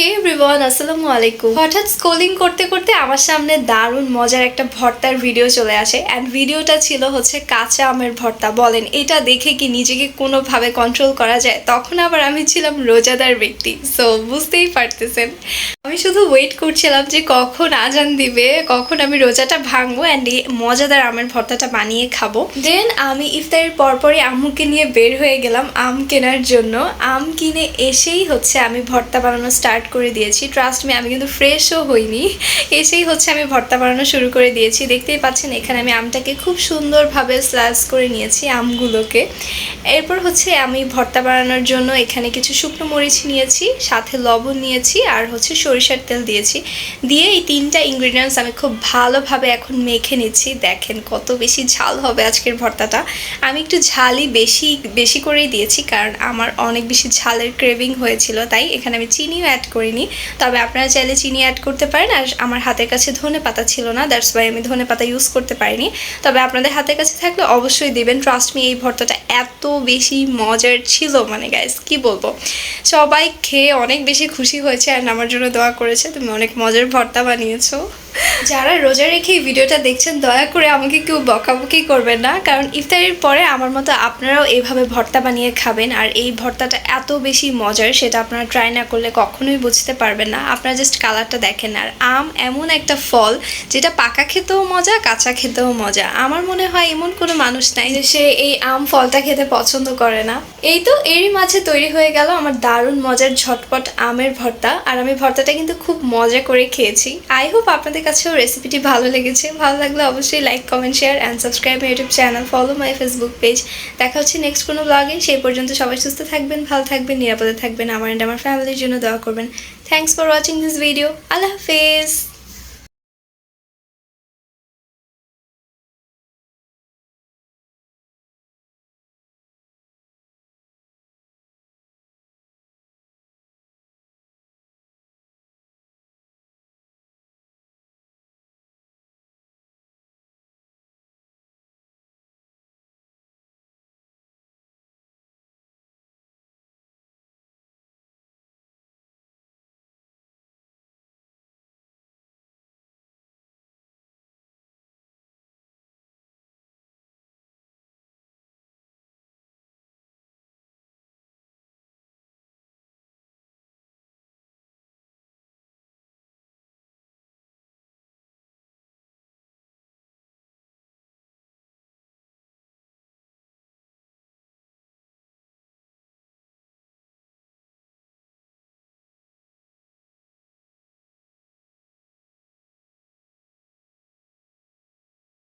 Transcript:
হে everyone আসসালামু আলাইকুম। হঠাৎ স্কোলিং করতে করতে আমার সামনে দারুণ মজার একটা ভর্তার ভিডিও চলে আসে। অ্যান্ড ভিডিওটা ছিল হচ্ছে কাঁচা আমের ভর্তা। বলেন, এটা দেখে কি নিজেকে কোনোভাবে কন্ট্রোল করা যায়? তখন আবার আমি ছিলাম রোজাদার ব্যক্তি। সো বুঝতেই পারতেছেন। আমি শুধু ওয়েট করছিলাম যে কখন আজান দিবে, কখন আমি রোজাটা ভাঙবো অ্যান্ড এই মজাদার আমের ভর্তাটা বানিয়ে খাব। দেন আমি ইফতারের পরপরই আম্মুকে নিয়ে বের হয়ে গেলাম আম কেনার জন্য। আম কিনে এসেই হচ্ছে আমি ভর্তা বানানো স্টার্ট করে দিয়েছি। ট্রাস্ট মি আমি কিন্তু ফ্রেশও হইনি। এসেই হচ্ছে আমি ভর্তা বানানো শুরু করে দিয়েছি। দেখতেই পাচ্ছেন, এখানে আমি আমটাকে খুব সুন্দরভাবে স্লাইস করে নিয়েছি আমগুলোকে। এরপর হচ্ছে আমি ভর্তা বানানোর জন্য এখানে কিছু শুকনো মরিচ নিয়েছি, সাথে লবণ নিয়েছি, আর হচ্ছে সরিষার তেল দিয়েছি। দিয়ে এই তিনটা ইনগ্রিডিয়েন্টস আমি খুব ভালোভাবে এখন মেখে নিচ্ছি। দেখেন কত বেশি ঝাল হবে আজকের ভর্তাটা। আমি একটু ঝালই বেশি বেশি করেই দিয়েছি, কারণ আমার অনেক বেশি ঝালের ক্রেভিং হয়েছিল, তাই এখানে আমি চিনিও অ্যাড করিনি। তবে আপনারা চাইলে চিনি অ্যাড করতে পারেন। আর আমার হাতের কাছে ধনে পাতা ছিল না দ্যাটস ওয়াই আমি ধনে পাতা ইউজ করতে পারিনি। তবে আপনাদের হাতের কাছে থাকলে অবশ্যই দিবেন। ট্রাস্ট মি এই ভর্তাটা এত বেশি মজার ছিল। মানে গাইস কি বলব? সবাই খেয়ে অনেক বেশি খুশি হয়েছে আর আমার জন্য দোয়া করেছে। তুমি অনেক মজার ভর্তা বানিয়েছো। যারা রোজা রেখে এই ভিডিওটা দেখছেন, দয়া করে আমাকে কেউ বকাবকি করবেন না। কারণ ইফতারির পরে আমার মতো আপনারাও এইভাবে ভর্তা বানিয়ে খাবেন। আর এই ভর্তাটা এত বেশি মজার, সেটা আপনারা ট্রাই না করলে কখনোই বুঝতে পারবেন না, আপনারা জাস্ট কালারটা দেখেন। আর আম এমন একটা ফল, যেটা পাকা খেতেও মজা, কাঁচা খেতেও মজা। আমার মনে হয় এমন কোনো মানুষ নাই যে সে এই আম ফলটা খেতে পছন্দ করে না। এই তো এরই মাঝে তৈরি হয়ে গেল আমার দারুণ মজার ঝটপট আমের ভর্তা। আর আমি ভর্তাটা কিন্তু খুব মজা করে খেয়েছি। আই হোপ আপনাদের কাছেও রেসিপিটি ভালো লেগেছে। ভালো লাগলে অবশ্যই like comment share and subscribe my YouTube channel follow my Facebook page দেখা হচ্ছে নেক্সট কোনো ব্লগে সেই পর্যন্ত সবাই সুস্থ থাকবেন, ভালো থাকবেন, নিরাপদে থাকবেন। আমার অ্যান্ড আমার ফ্যামিলির জন্য দোয়া করবেন। Thanks for watching this video. Allah Hafiz.